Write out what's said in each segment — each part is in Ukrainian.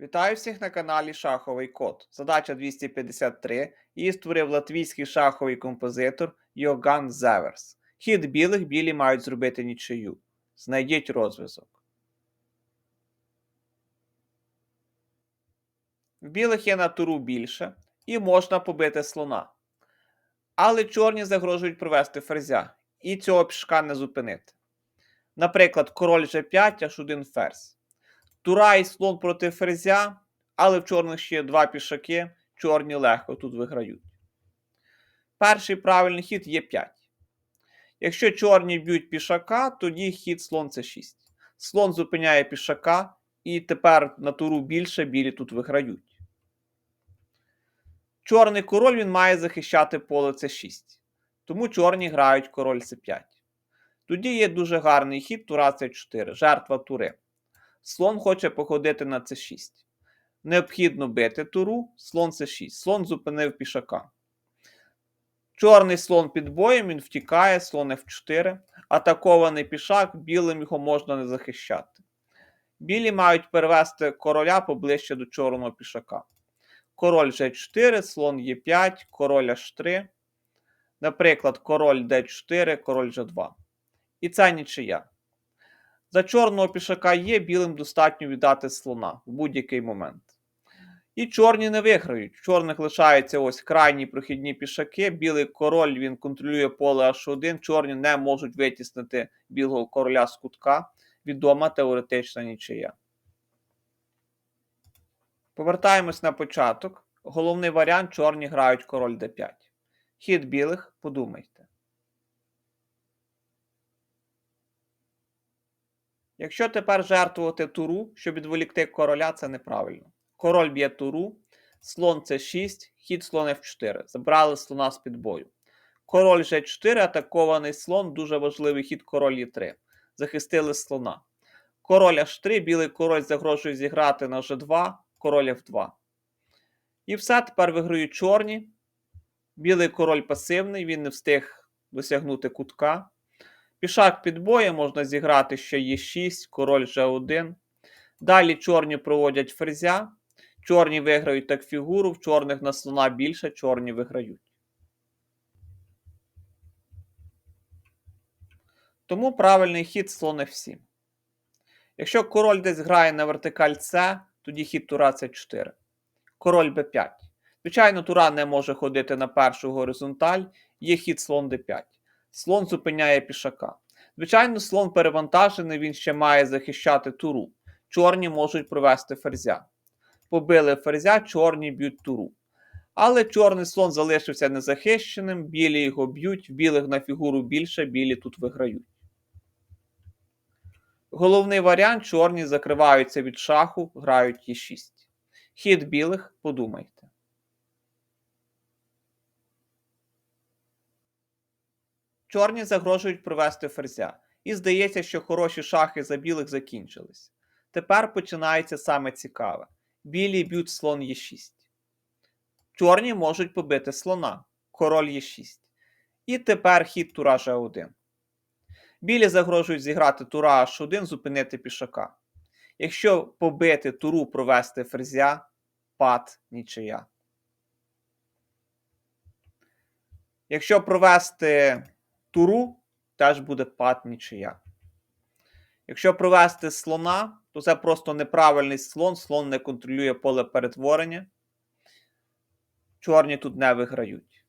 Вітаю всіх на каналі Шаховий Код. Задача 253. Її створив латвійський шаховий композитор Йоган Зеверс. Хід білих білі мають зробити нічию. Знайдіть розв'язок. В білих є на туру більше і можна побити слона. Але чорні загрожують провести ферзя, і цього пішка не зупинити. Наприклад, король G5 аж один ферзь. Тура і слон проти ферзя, але в чорних ще два пішаки, чорні легко тут виграють. Перший правильний хід є 5. Якщо чорні б'ють пішака, тоді хід слон це 6. Слон зупиняє пішака, і тепер на туру більше білі тут виграють. Чорний король він має захищати поле С6. Тому чорні грають король С5. Тоді є дуже гарний хід Тура С4, жертва тури. Слон хоче походити на С6. Необхідно бити туру, слон С6. Слон зупинив пішака. Чорний слон під боєм, він втікає, слон F4. Атакований пішак, білим його можна не захищати. Білі мають перевести короля поближче до чорного пішака. Король G4, слон Е5, король H3. Наприклад, король D4, король G2. І це нічия. За чорного пішака є, білим достатньо віддати слона в будь-який момент. І чорні не виграють. В чорних лишаються ось крайні прохідні пішаки. Білий король він контролює поле H1. Чорні не можуть витіснити білого короля з кутка. Відома теоретична нічия. Повертаємось на початок. Головний варіант чорні грають король d5. Хід білих, подумайте. Якщо тепер жертвувати туру, щоб відволікти короля, це неправильно. Король б'є туру, слон С6, хід слон F4. Забрали слона з під бою. Король G4, атакований слон, дуже важливий хід король Е3. Захистили слона. Король H3, білий король загрожує зіграти на G2, король F2. І все, тепер виграють чорні. Білий король пасивний, він не встиг досягнути кутка. Пішак під боєм можна зіграти ще Е6, король G1. Далі чорні проводять ферзя. Чорні виграють так фігуру, в чорних на слона більше, чорні виграють. Тому правильний хід слон F7. Якщо король десь грає на вертикаль С, тоді хід тура С4. Король Б5. Звичайно, тура не може ходити на першу горизонталь, є хід слон d5. Слон зупиняє пішака. Звичайно, слон перевантажений, він ще має захищати туру. Чорні можуть провести ферзя. Побили ферзя, чорні б'ють туру. Але чорний слон залишився незахищеним, білі його б'ють, білих на фігуру більше, білі тут виграють. Головний варіант чорні закриваються від шаху, грають Е6. Хід білих, подумайте. Чорні загрожують провести ферзя. І здається, що хороші шахи за білих закінчились. Тепер починається саме цікаве. Білі б'ють слон Е6. Чорні можуть побити слона. Король Е6. І тепер хід тура Ж1. Білі загрожують зіграти тура H1, зупинити пішака. Якщо побити туру провести ферзя, пад нічия. Якщо провести туру, теж буде пад нічия. Якщо провести слона, то це просто неправильний слон. Слон не контролює поле перетворення. Чорні тут не виграють.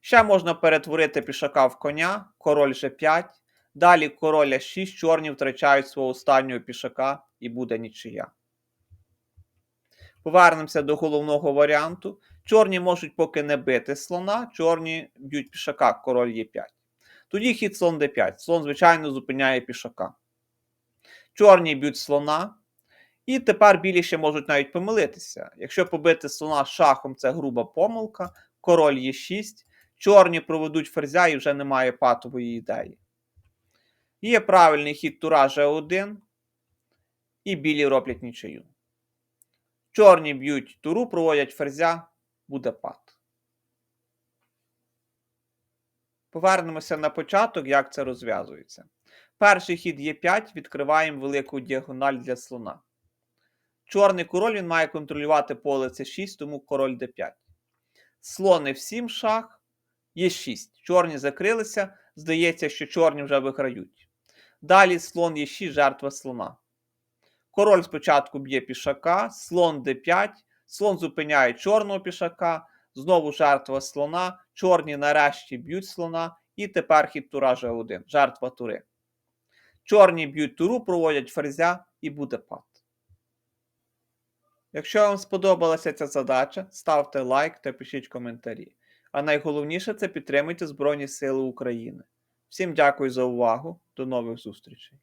Ще можна перетворити пішака в коня, король G5. Далі король А6, чорні втрачають свого останнього пішака і буде нічия. Повернемося до головного варіанту. Чорні можуть поки не бити слона, чорні б'ють пішака, король Е5. Тоді хід слон d5. Слон, звичайно, зупиняє пішака. Чорні б'ють слона. І тепер білі ще можуть навіть помилитися. Якщо побити слона шахом, це груба помилка. Король Е6. Чорні проведуть ферзя і вже немає патової ідеї. Є правильний хід тура G1. І білі роблять нічию. Чорні б'ють туру, проводять ферзя, буде пад. Повернемося на початок, як це розв'язується. Перший хід Е5 відкриваємо велику діагональ для слона. Чорний король він має контролювати поле С6, тому король Д5. Слон F7 шах, Е6. Чорні закрилися. Здається, що чорні вже виграють. Далі слон Е6, жертва слона. Король спочатку б'є пішака, слон d5, слон зупиняє чорного пішака, знову жертва слона, чорні нарешті б'ють слона, і тепер хід тура G1, жертва тури. Чорні б'ють туру, проводять ферзя і буде пад. Якщо вам сподобалася ця задача, ставте лайк та пишіть коментарі. А найголовніше це підтримуйте Збройні Сили України. Всім дякую за увагу, до нових зустрічей!